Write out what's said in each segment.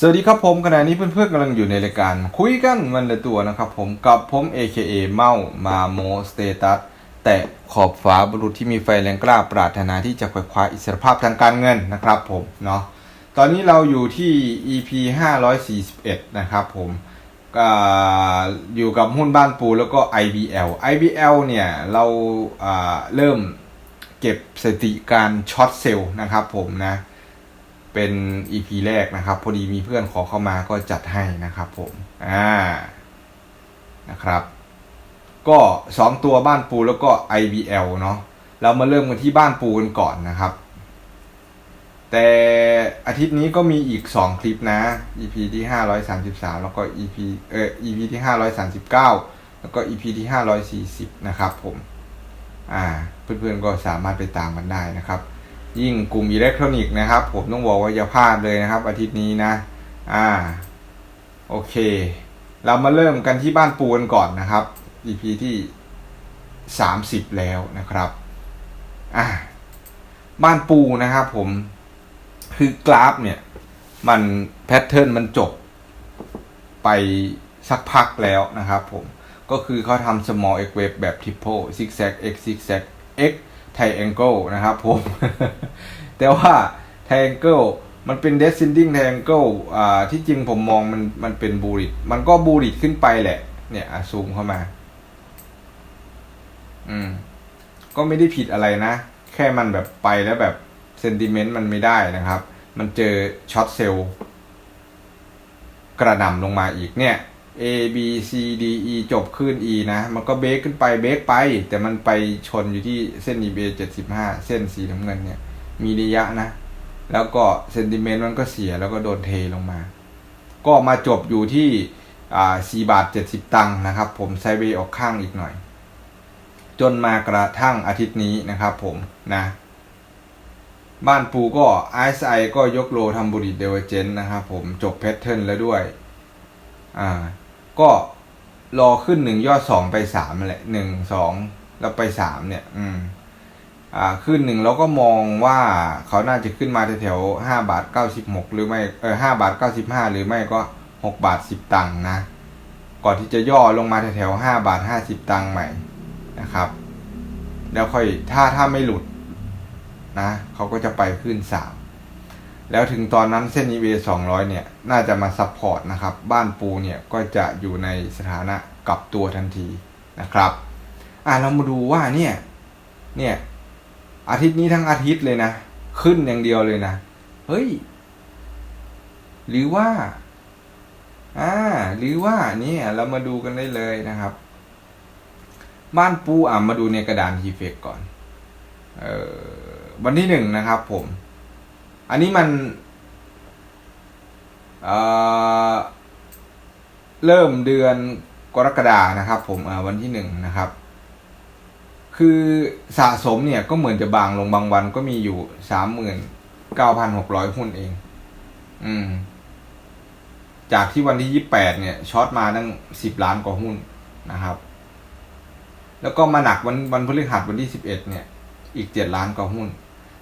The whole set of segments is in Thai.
สวัสดีครับผมขณะนี้เพื่อนๆกำลังอยู่ในรายการ คุยกันวันละตัวนะครับผมกับผม AKA เมามาโมสเตตัสแต่ขอบฟ้าบุรุษที่มีไฟแรงกล้าปรารถนาที่จะคว้าอิสรภาพทางการเงินนะครับผมเนาะตอนนี้เราอยู่ที่ EP 541 นะครับผมออยู่กับหุ้นบ้านปูแล้วก็ IBL IBL เนี่ยเราอ่าเริ่มเก็บสถิติการช็อตเซลล์นะครับผมนะ เป็น EP แรกนะครับ พอดีมีเพื่อนขอเข้ามาก็จัดให้นะครับผม อ่า นะครับ ก็สองตัวบ้านปูแล้วก็ IBL เนาะ เรามาเริ่มกันที่บ้านปูกันก่อนนะครับ แต่อาทิตย์นี้ก็มีอีก 2 คลิปนะ EP ที่ 533 แล้วก็ EP เออ EP ที่ 539 แล้วก็ EP ที่ 540 นะครับผม อ่า เพื่อนๆก็สามารถไปตามกันได้นะครับ ยิ่งกลุ่มอิเล็กทรอนิกส์นะครับ ผมต้องบอกว่าอย่าพลาดเลยนะครับ อาทิตย์นี้นะ อ่า โอเค เรามาเริ่มกันที่บ้านปูกันก่อนนะครับ EP ที่สามสิบแล้วนะครับ อ่า บ้านปูนะครับผม คือกราฟเนี่ย มันแพทเทิร์นมันจบไปสักพักแล้วนะครับผม ก็คือเขาทำ small x wave แบบ triple zigzag x zigzag x triangle นะครับผม แต่ว่า triangle มันเป็น descending triangle อ่าที่จริงผมมองมันมันเป็นบูริตมันก็บูริตขึ้นไปแหละ เนี่ยซูมเข้ามา อืม ก็ไม่ได้ผิดอะไรนะ แค่มันแบบไปแล้วแบบเซนติเมนต์มันไม่ได้นะครับ มันเจอช็อตเซลล์กระหน่ำลงมาอีกเนี่ย A B C D E จบขึ้น E นะ มันก็เบรกขึ้นไปเบรกไป แต่มันไปชนอยู่ที่เส้น EB 75 เส้นสีน้ำเงินเนี่ย มีระยะนะ แล้วก็เซนติเมนต์มันก็เสียแล้วก็โดนเทลงมา ก็มาจบอยู่ที่อ่า4บาท70ตังค์นะครับ ผมไซเวย์ออกข้างอีกหน่อย จนมากระทั่งอาทิตย์นี้นะครับผมนะบ้านปูก็ RSI ก็ยกโลทำบุริเดเวอเจนนะครับผมจบแพทเทิร์นแล้วด้วย อ่า ก็รอขึ้นหนึ่งยอดสองไปสามแหละหนึ่งสองแล้วไปสามเนี่ย อืม อ่า ขึ้นหนึ่งเราก็มองว่าเขาน่าจะขึ้นมาแถวๆห้าบาทเก้าสิบหกหรือไม่เออห้าบาทเก้าสิบห้าหรือไม่ก็หกบาทสิบตังค์นะ ก่อนที่จะย่อลงมาแถวๆห้าบาทห้าสิบตังค์ใหม่นะครับ แล้วค่อยถ้าถ้าไม่หลุดนะเขาก็จะไปขึ้นสาม แล้วถึงตอนนั้นเส้น EV 200 เนี่ย น่าจะมาซัพพอร์ตนะครับ บ้านปูเนี่ยก็จะอยู่ในสถานะกลับตัวทันทีนะครับอะเรามาดูว่าเนี่ย เนี่ย อาทิตย์นี้ทั้งอาทิตย์เลยนะ ขึ้นอย่างเดียวเลยนะ เฮ้ย หรือว่า อ่า หรือว่าเนี่ยเรามาดูกันได้เลยนะครับ บ้านปูอะมาดูในกระดานทีเฟกก่อน เออวันที่หนึ่งนะครับผม อันนี้มันเเริ่มเดือนกรกฎานะครับ ผมวันที่หนึ่งนะครับ คือสะสมเนี่ยก็เหมือนจะบางลงบางวันก็มีอยู่สามหมื่นเก้าพันหกร้อยหุ้นเอง อืม จากที่วันที่ยี่แปดเนี่ยช็อตมาตั้งสิบล้านกว่าหุ้นนะครับ แล้วก็มาหนักวันวันพฤหัสวันที่สิบเอ็ดเนี่ย อีกเจ็ดล้านกว่าหุ้น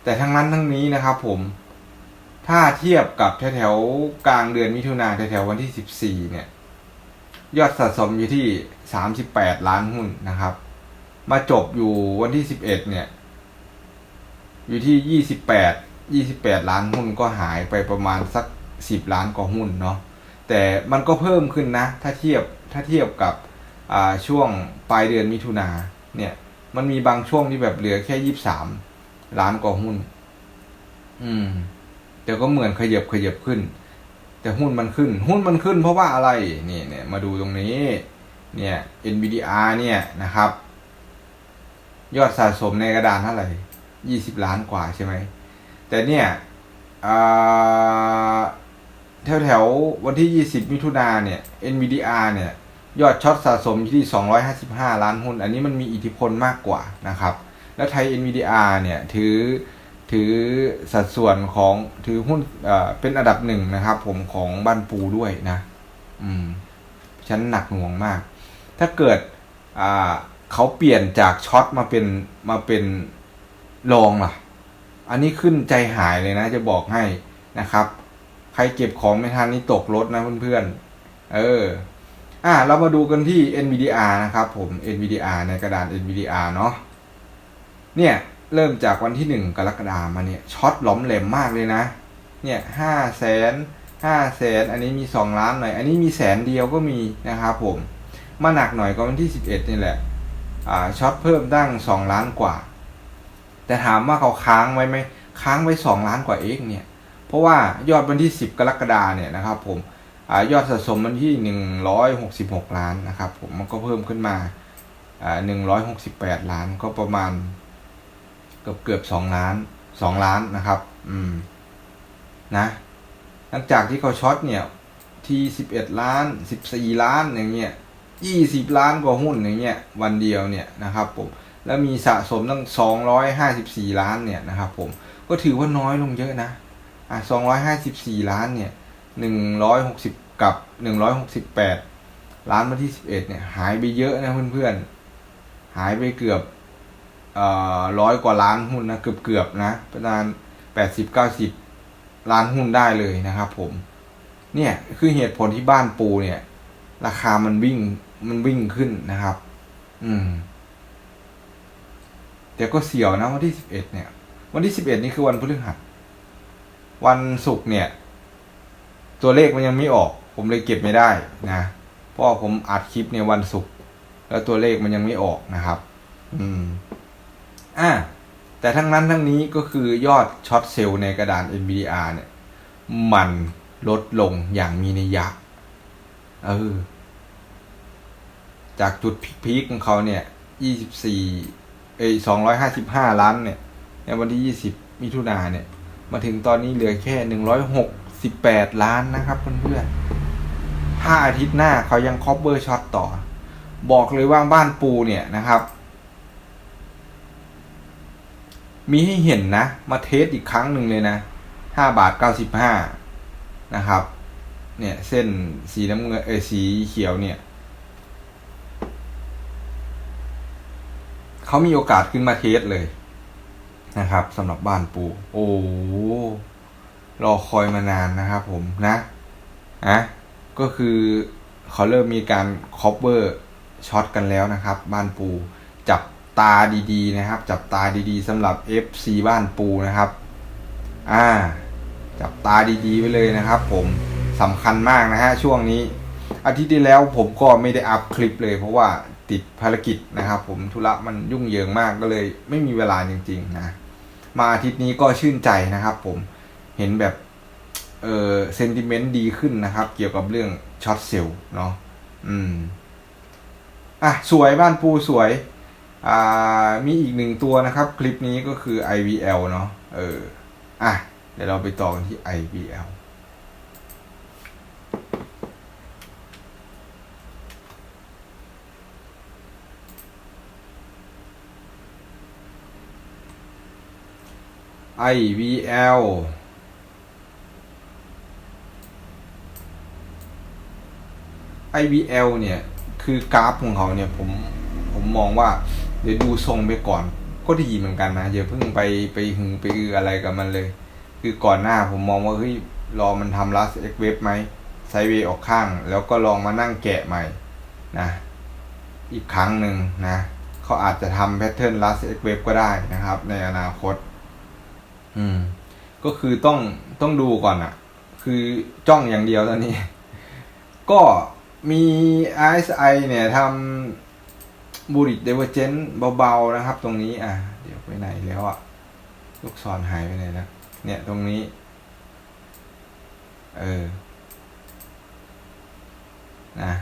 แต่ทั้งนั้นทั้งนี้นะครับผม ถ้าเทียบกับแถวๆกลางเดือนมิถุนาแถวๆวันที่สิบสี่เนี่ย ยอดสะสมอยู่ที่สามสิบแปดล้านหุ้นนะครับ มาจบอยู่วันที่สิบเอ็ดเนี่ย อยู่ที่ยี่สิบแปดยี่สิบแปดล้านหุ้นก็หายไปประมาณสักสิบล้านกว่าหุ้นเนาะแต่มันก็เพิ่มขึ้นนะ ถ้าเทียบถ้าเทียบกับช่วงปลายเดือนมิถุนาเนี่ย มันมีบางช่วงที่แบบเหลือแค่ยี่สามล้านกว่าหุ้น อืม แต่ก็เหมือนขยับขยับขึ้น แต่หุ้นมันขึ้น หุ้นมันขึ้นเพราะว่าอะไรนี่เนี่ยมาดูตรงนี้ เนี่ย NVDR เนี่ยนะครับ ยอดสะสมในกระดานเท่าไหร่ยี่สิบล้านกว่าใช่ไหม แต่เนี่ยแถวแถวๆวันที่ยี่สิบมิถุนาเนี่ย NVDR เนี่ยยอดช็อตสะสมอยู่ที่ 255 ล้านหุ้น อันนี้มันมีอิทธิพลมากกว่านะครับ แล้วไทย NVDR เนี่ยถือ ถือสัดส่วนของถือหุ้นเอ่อเป็นอันดับหนึ่งนะครับ ผมของบ้านปูด้วยนะ อืมฉันหนักหน่วงมาก ถ้าเกิดอ่าเขาเปลี่ยนจากช็อตมาเป็นมาเป็นลองล่ะ อันนี้ขึ้นใจหายเลยนะจะบอกให้นะครับ ใครเก็บของไม่ทันนี่ตกรถนะเพื่อนๆ เออ อะเรามาดูกันที่ NVDR นะครับผม NVDR ในกระดาน NVDR เนาะเนี่ย เริ่มจากวันที่หนึ่งกรกฎามาเนี่ยช็อตหล้อมแหลมมากเลยนะ เนี่ยห้าแสนห้าแสนอันนี้มีสองล้านหน่อย อันนี้มีแสนเดียวก็มีนะครับผมมาหนักหน่อยก็วันที่สิบเอ็ดนี่แหละอ่าช็อตเพิ่มตั้งสองล้านกว่า แต่ถามว่าเขาค้างไว้ไหมค้างไว้สองล้านกว่าเองเนี่ย เพราะว่ายอดวันที่สิบกรกฎาเนี่ยนะครับผมอายอดสะสมมันที่หนึ่งร้อยหกสิบหกล้านนะครับผมมันก็เพิ่มขึ้นมาอ่าหนึ่งร้อยหกสิบแปดล้านก็ประมาณ กือบเกือบสองล้านสองล้านนะครับ อืม นะ หลังจากที่เขาช็อตเนี่ย ที่สิบเอ็ดล้านสิบสี่ล้านอย่างเงี้ยยี่สิบล้านกว่าหุ้นอย่างเงี้ยวันเดียวเนี่ยนะครับผม แล้วมีสะสมตั้งสองร้อยห้าสิบสี่ล้านเนี่ยนะครับผม ก็ถือว่าน้อยลงเยอะนะ อะสองร้อยห้าสิบสี่ล้านเนี่ยหนึ่งร้อยหกสิบกับหนึ่งร้อยหกสิบแปดล้านวันที่สิบเอ็ดเนี่ย หายไปเยอะนะเพื่อนๆ หายไปเกือบ ร้อยกว่าล้านหุ้นนะเกือบเกือบๆนะประมาณแปดสิบเก้าสิบล้านหุ้นได้เลยนะครับผม เนี่ยคือเหตุผลที่บ้านปูเนี่ย ราคามันวิ่งมันวิ่งขึ้นนะครับ อืม แต่ก็เสียวนะวันที่สิบเอ็ดเนี่ย วันที่สิบเอ็ดนี่คือวันพฤหัสวันศุกร์เนี่ย ตัวเลขมันยังไม่ออก ผมเลยเก็บไม่ได้นะเพราะผมอัดคลิปในวันศุกร์แล้วตัวเลขมันยังไม่ออกนะครับ อืม อ่าแต่ทั้งนั้นทั้งนี้ก็คือยอดช็อตเซลล์ในกระดาน NVDR เนี่ย มันลดลงอย่างมีนัยยะเออจากจุดพีคของเขาเนี่ย 24 เอ้ย255 ล้านเนี่ย ในวันที่ 20 มิถุนาเนี่ย มาถึงตอนนี้เหลือแค่ 168 ล้านนะครับเพื่อนๆถ้าอาทิตย์หน้าเขายังคอปเบอร์ช็อตต่อ บอกเลยว่าบ้านปูเนี่ยนะครับ มีให้เห็นนะ มาเทสอีกครั้งหนึ่งเลยนะ5บาท95นะครับ เนี่ย เส้นสีน้ำเงินเออสีเขียวเนี่ยเขามีโอกาสขึ้นมาเทสเลยนะครับสำหรับบ้านปู โอ้รอคอยมานานนะครับผมนะอะก็คือเขาเริ่มมีการคอปเวอร์ช็อตกันแล้วนะครับ บ้านปูจับ ตาดีๆนะครับ จับตาดีๆสำหรับ FC บ้านปูนะครับ อ่า จับตาดีๆไว้เลยนะครับ ผมสำคัญมากนะฮะช่วงนี้ อาทิตย์ที่แล้วผมก็ไม่ได้อัพคลิปเลย เพราะว่าติดภารกิจนะครับ ผมธุระมันยุ่งเหยิงมากก็เลย ไม่มีเวลาจริง ๆ นะ มาอาทิตย์นี้ก็ชื่นใจนะครับ ผมเห็นแบบเออเซนติเมนต์ดีขึ้นนะครับ เกี่ยวกับเรื่องช็อตเซลเนาะอืมอะสวยบ้านปูสวย มีอีกหนึ่งตัวนะครับ คลิปนี้ก็คือ IVL เนาะเอออะเดี๋ยวเราไปต่อกันที่ IVL IVL IVL เนี่ย คือกราฟของเขาเนี่ย ผม ผมมองว่า เดี๋ยวดูทรงไปก่อน ก็ดีเหมือนกันนะอย่าเพิ่งไปไปหึงไปอืออะไรกับมันเลย คือก่อนหน้าผมมองว่าเฮ้ยรอมันทำ last x wave ไหมไซเวออกข้าง แล้วก็ลองมานั่งแกะใหม่นะอีกครั้งหนึ่งนะเขาอาจจะทำแพทเทิร์น last x wave ก็ได้นะครับ ในอนาคต อืม ก็คือต้องต้องดูก่อนอะคือจ้องอย่างเดียวตอนนี้ ก็มี RSI เนี่ยทำ บูริตเดเวอร์เจนเบาๆนะครับ ตรงนี้อะเดี๋ยวไปไหนแล้วอะลูกศรหายไปไหนแล้วเนี่ยตรงนี้ เออนะ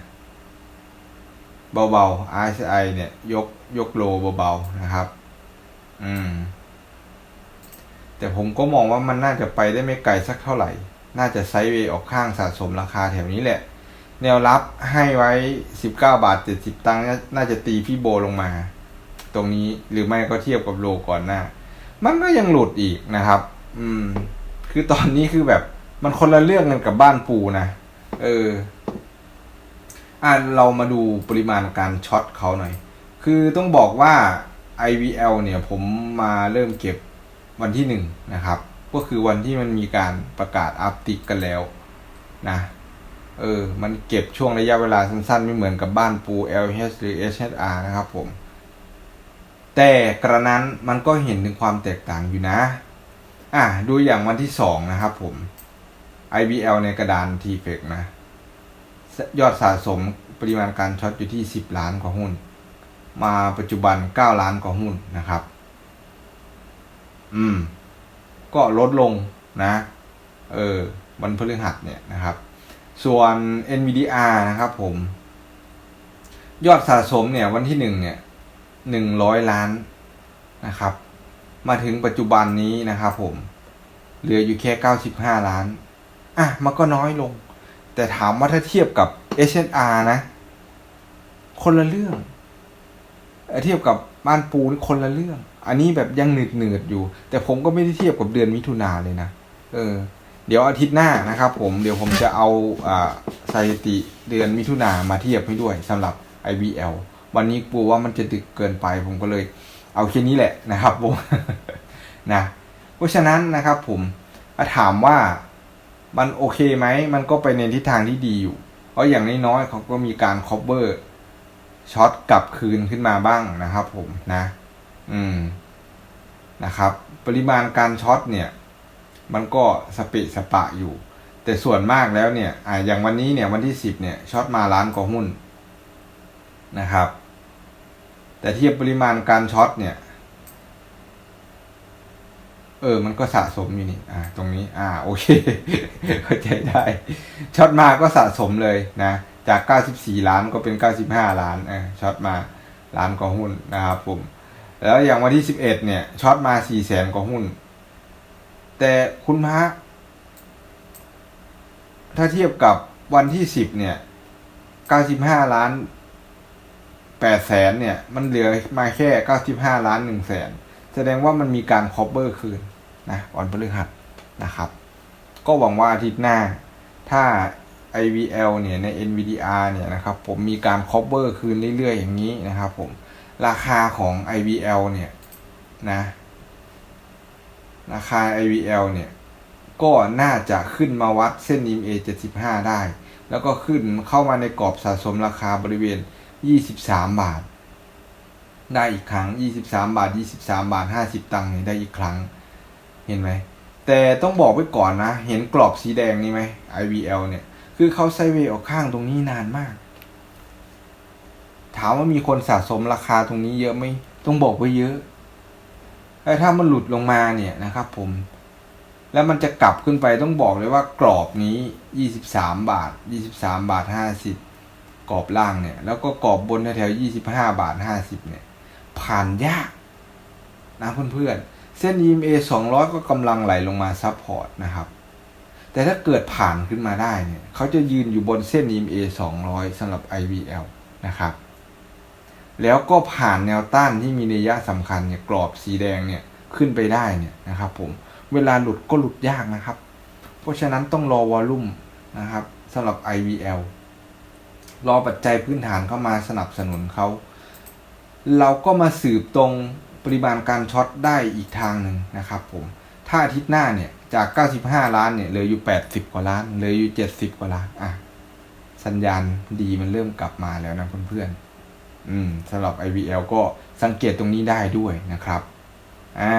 เบาๆ RSI เนี่ย ยกยกโลเบาๆ นะครับ อืม แต่ผมก็มองว่ามันน่าจะไปได้ไม่ไกลสักเท่าไหร่ น่าจะไซด์เวย์ออกข้างสะสมราคาแถวนี้แหละ แนวรับให้ไว้19บาท70ตังค์น่าจะตีพี่โบลงมา ตรงนี้หรือไม่ก็เทียบกับโลก่อนหน้า มันก็ยังหลุดอีกนะครับ อืม คือตอนนี้คือแบบ มันคนละเรื่องกันกับบ้านปูนะ เออ อะเรามาดูปริมาณการช็อตเขาหน่อย คือต้องบอกว่า IVL เนี่ยผมมาเริ่มเก็บวันที่หนึ่งนะครับ ก็คือวันที่มันมีการประกาศอัพติกกันแล้ว นะ เออ มันเก็บช่วงระยะเวลาสั้นๆ ไม่เหมือนกับบ้านปู LH หรือ HHR นะครับผม แต่กระนั้นมันก็เห็นถึงความแตกต่างอยู่นะ อะ ดูอย่างวันที่สองนะครับผม IBL ในกระดาน t f e c นะ ยอดสะสมปริมาณการช็อตอยู่ที่ 10 ล้านกว่าหุ้น มาปัจจุบัน 9 ล้านกว่าหุ้นนะครับ อืม ก็ลดลงนะ เออ วันพฤหัสเนี่ยนะครับ ส่วน NVDR นะครับผม ยอดสะสมเนี่ยวันที่หนึ่งเนี่ยหนึ่งร้อยล้านนะครับ มาถึงปัจจุบันนี้นะครับผม เหลืออยู่แค่เก้าสิบห้าล้าน อะ มันก็น้อยลง แต่ถามว่าถ้าเทียบกับ SNR นะ คนละเรื่อง เทียบกับบ้านปูนี่คนละเรื่อง อันนี้แบบยังหนืดหนืดอยู่ แต่ผมก็ไม่ได้เทียบกับเดือนมิถุนาเลยนะ เออ เดี๋ยวอาทิตย์หน้านะครับ ผมเดี๋ยวผมจะเอาอ่าสถิติเดือนมิถุนามาเทียบให้ด้วยสำหรับ IBL วันนี้กลัวว่ามันจะดึกเกินไป ผมก็เลยเอาแค่นี้แหละนะครับผมนะเพราะฉะนั้นนะครับ ผมถาถามว่ามันโอเคไหมมันก็ไปในทิศทางที่ดีอยู่ เพราะอย่างน้อยๆเขาก็มีการ cover ช็อตกลับคืนขึ้นมาบ้างนะครับ ผมนะ อืมนะครับ ปริมาณการช็อตเนี่ย มันก็สเปะสปะอยู่ แต่ส่วนมากแล้วเนี่ยอ่าอย่างวันนี้เนี่ยวันที่สิบเนี่ยช็อตมาล้านกว่าหุ้นนะครับ แต่เทียบปริมาณการช็อตเนี่ยเออ มันก็สะสมอยู่นี่ อ่า ตรงนี้ อ่า โอเค เข้าใจได้ ช็อตมาก็สะสมเลยนะ จาก 94 ล้านก็เป็น 95 ล้านเออช็อตมาล้านกว่าหุ้นนะครับผม แล้วอย่างวันที่ 11 เนี่ย ช็อตมา4แสนกว่าหุ้น แต่คุณพระถ้าเทียบกับวันที่10เนี่ย95ล้าน8แสนเนี่ย มันเหลือมาแค่95ล้าน1แสนแสดงว่ามันมีการคอ v เ r อร์คืนนะวันพฤหัสนะครับ ก็หวังว่าอาทิตย์หน้า ถ้า IVL เนี่ยใน NVDR เนี่ยนะครับผมมีการคอ v เ r อร์คืนเรื่อยๆอย่างนี้นะครับผมราคาของ IVL เนี่ยนะ ราคา IVL เนี่ย ก็น่าจะขึ้นมาวัดเส้น EMA 75 ได้ แล้วก็ขึ้นเข้ามาในกรอบสะสมราคาบริเวณ 23 บาท ได้อีกครั้ง 23 บาท 23 บาท 50 ตังค์เนี่ยได้อีกครั้ง เห็นไหม แต่ต้องบอกไว้ก่อนนะ เห็นกรอบสีแดงนี่ไหม IVL เนี่ย คือเขาไซเวย์ออกข้างตรงนี้นานมาก ถามว่ามีคนสะสมราคาตรงนี้เยอะไหมต้องบอกว่าเยอะ ถ้ามันหลุดลงมาเนี่ยนะครับผม แล้วมันจะกลับขึ้นไปต้องบอกเลยว่ากรอบนี้ 23 บาท 23 บาท 50 กรอบล่างเนี่ย แล้วก็กรอบบนแถวๆ25 บาท 50 เนี่ย ผ่านยากนะเพื่อนๆ เส้น EMA 200 ก็กำลังไหลลงมาซับพอร์ตนะครับ แต่ถ้าเกิดผ่านขึ้นมาได้เนี่ย เขาจะยืนอยู่บนเส้น EMA 200สำหรับ IVL นะครับ แล้วก็ผ่านแนวต้านที่มีนัยยะสำคัญเนี่ยกรอบสีแดงเนี่ยขึ้นไปได้เนี่ยนะครับผมเวลาหลุดก็หลุดยากนะครับ เพราะฉะนั้นต้องรอวอลลุ่มนะครับสำหรับ IVL รอปัจจัยพื้นฐานเข้ามาสนับสนุนเขา เราก็มาสืบตรงปริมาณการช็อตได้อีกทางหนึ่งนะครับผมถ้าอาทิตย์หน้าเนี่ยจาก 95 ล้านเนี่ยเหลืออยู่ 80 กว่าล้านเหลืออยู่ 70 กว่าล้านอะสัญญาณดีมันเริ่มกลับมาแล้วนะเพื่อนๆ อืมสำหรับ IVL ก็สังเกตตรงนี้ได้ด้วยนะครับ อ่า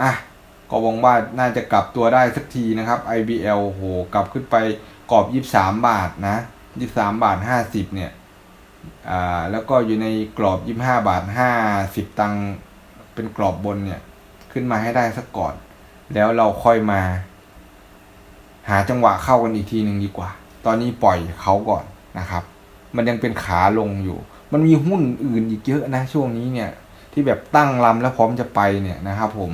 อะ ก็หวังว่าน่าจะกลับตัวได้สักทีนะครับ IBL โห กลับขึ้นไปกรอบ 23 บาทนะ23บาท 50 เนี่ย อ่า แล้วก็อยู่ในกรอบ 25 บาท 50 ตังเป็นกรอบบนเนี่ย ขึ้นมาให้ได้สักก่อน แล้วเราค่อยมา หาจังหวะเข้ากันอีกทีหนึ่งดีกว่า ตอนนี้ปล่อยเขาก่อนนะครับ มันยังเป็นขาลงอยู่ มันมีหุ้นอื่นอีกเยอะนะช่วงนี้เนี่ย ที่แบบตั้งลำแล้วพร้อมจะไปเนี่ยนะครับผม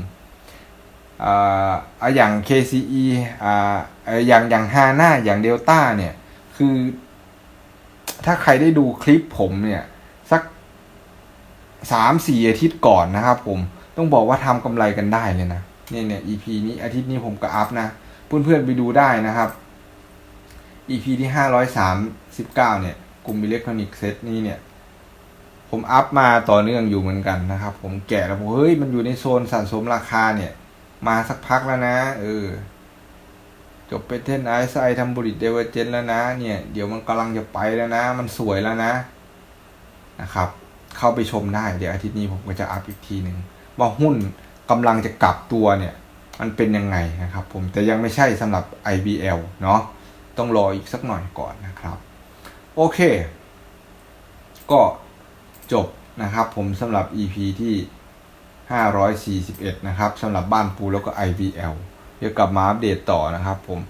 อ่าอย่าง KCE อ่าเอ่ออย่างอย่างฮาน่าอย่างเดลต้าเนี่ย คือ ถ้าใครได้ดูคลิปผมเนี่ย สักสามสี่อาทิตย์ก่อนนะครับผมต้องบอกว่าทำกำไรกันได้เลยนะเนี่ยเนี่ย EP นี้อาทิตย์นี้ผมก็อัพนะ เพื่อนๆไปดูได้นะครับ EP ที่ห้าร้อยสามสิบเก้าเนี่ย กลุ่มอิเล็กทรอนิกส์เซตนี้เนี่ย ผมอัพมาต่อเนื่องอยู่เหมือนกันนะครับ ผมแกะแล้วผมเฮ้ยมันอยู่ในโซนสะสมราคาเนี่ย มาสักพักแล้วนะ เออ จบเป็นเทนไอซ์ไอทำบุริเดเวเจนแล้วนะ เนี่ย เดี๋ยวมันกำลังจะไปแล้วนะ มันสวยแล้วนะนะครับ เข้าไปชมได้ เดี๋ยวอาทิตย์นี้ผมก็จะอัพอีกทีหนึ่งว่าหุ้นกำลังจะกลับตัวเนี่ย มันเป็นยังไงนะครับ ผมแต่ยังไม่ใช่สำหรับ IBL เนาะต้องรออีกสักหน่อยก่อนนะครับ โอเค ก็จบนะครับผมสำหรับ EP ที่ 541 นะครับสำหรับบ้านปูแล้วก็ IBL เดี๋ยวกลับมาอัปเดตต่อนะครับผม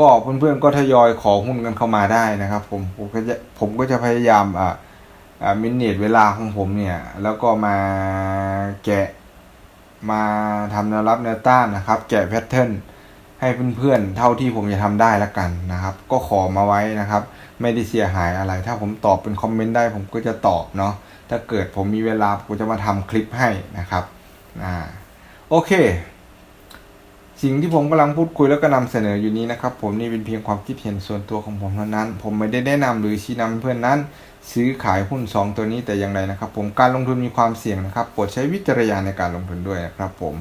ก็เพื่อนๆก็ทยอยขอหุ้นกันเข้ามาได้นะครับ ผมผมก็จะผมก็จะพยายามอ่าอ่ามินเนตเวลาของผมเนี่ย แล้วก็มาแกะมาทำแนวรับแนวต้านนะครับ แกะแพทเทิร์น ให้เพื่อนๆเท่าที่ผมจะทำได้ละกันนะครับ ก็ขอมาไว้นะครับ ไม่ได้เสียหายอะไร ถ้าผมตอบเป็นคอมเมนต์ได้ผมก็จะตอบเนาะถ้าเกิดผมมีเวลาผมจะมาทำคลิปให้นะครับอ่าโอเค สิ่งที่ผมกำลังพูดคุยแล้วก็นำเสนออยู่นี้นะครับ ผมนี่เป็นเพียงความคิดเห็นส่วนตัวของผมเท่านั้น ผมไม่ได้แนะนำหรือชี้นำเพื่อนนั้นซื้อขายหุ้น 2 ตัวนี้แต่อย่างไรนะครับ ผมการลงทุนมีความเสี่ยงนะครับโปรดใช้วิจารณญาณในการลงทุนด้วยนะครับ ผม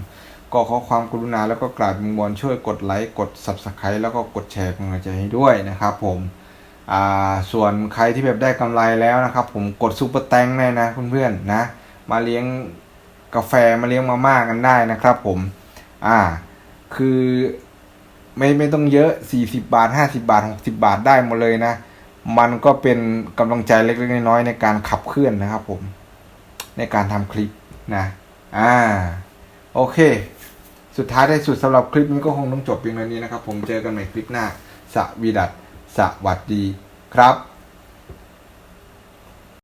ก็ขอความกรุณาแล้วก็กราบวิงวอนช่วยกดไลค์กด Subscribe แล้วก็กดแชร์กำลังใจให้ด้วยนะครับผมอ่าส่วนใครที่แบบได้กำไรแล้วนะครับ ผมกดซูเปอร์แตงได้นะเพื่อนๆนะ มาเลี้ยงกาแฟมาเลี้ยงมาม่ากันได้นะครับผมอ่าคือไม่ไม่ต้องเยอะ 40 บาท 50 บาท 60 บาทได้หมดเลยนะ มันก็เป็นกำลังใจเล็กๆน้อยๆในการขับเคลื่อนนะครับผม ในการทำคลิปนะ อ่า โอเค สุดท้ายได้สุดสำหรับคลิปนี้ก็คงต้องจบเพียงเท่านี้นะครับ ผมเจอกันใหม่คลิปหน้า สวีดัสสวัสดีครับ